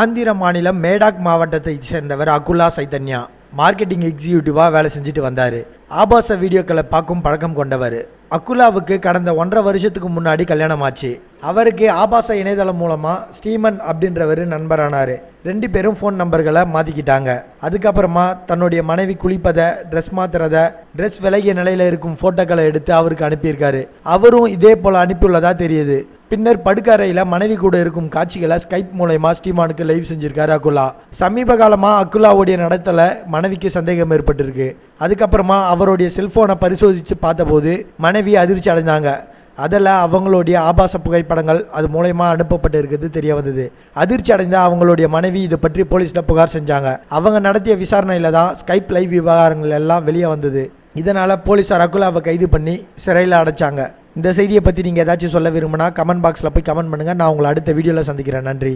ஆந்திர மாநிலம் மேடாக் மாவட்டத்தைச் சேர்ந்தவர் அகுலா சைதன்யா. மார்க்கெட்டிங் எக்ஸிக்யூட்டிவாக வேலை செஞ்சுட்டு வந்தார். ஆபாச வீடியோக்களை பார்க்கும் பழக்கம் கொண்டவர். அக்குலாவுக்கு கடந்த ஒன்றரை வருஷத்துக்கு முன்னாடி கல்யாணம் ஆச்சு அவருக்கு ஆபாச இணையதளம் மூலமாக ஸ்டீமன் அப்படின்றவர் நண்பரானார். ரெண்டு பேரும் ஃபோன் நம்பர்களை மாற்றிக்கிட்டாங்க அதுக்கப்புறமா தன்னுடைய மனைவி குளிப்பதை ட்ரெஸ் மாத்துறத ட்ரெஸ் விலகிய நிலையில் இருக்கும் ஃபோட்டோக்களை எடுத்து அவருக்கு அனுப்பியிருக்காரு. அவரும் இதே போல் அனுப்பியுள்ளதா தெரியுது. பின்னர் படுக்கறையில் மனைவி கூட இருக்கும் காட்சிகளை ஸ்கைப் மூலயமா ஸ்டீமானுக்கு லைவ் செஞ்சிருக்காரு அகுலா. சமீப காலமாக அகுலாவுடைய நடத்தல மனைவிக்கு சந்தேகம் ஏற்பட்டிருக்கு. அதுக்கப்புறமா அவருடைய செல்போனை பரிசோதித்து பார்த்தபோது மனைவி அதிர்ச்சி அடைஞ்சாங்க அதில் அவங்களுடைய ஆபாச புகைப்படங்கள் அது மூலயமா அனுப்பப்பட்டு இருக்கிறது தெரிய வந்தது. அதிர்ச்சி அடைந்த அவங்களுடைய மனைவி இதை பற்றி போலீஸில் புகார் செஞ்சாங்க. அவங்க நடத்திய விசாரணையில் தான் ஸ்கைப் லைவ் விவகாரங்கள் எல்லாம் வெளியே வந்தது. இதனால் போலீஸார் அகுலாவை கைது பண்ணி சிறையில் அடைச்சாங்க. இந்த செய்தியை பற்றி நீங்கள் ஏதாச்சும் சொல்ல விரும்பினா கமெண்ட் பாக்ஸில் போய் கமெண்ட் பண்ணுங்கள் நான் உங்களை அடுத்த வீடியோவில் சந்திக்கிறேன். நன்றி.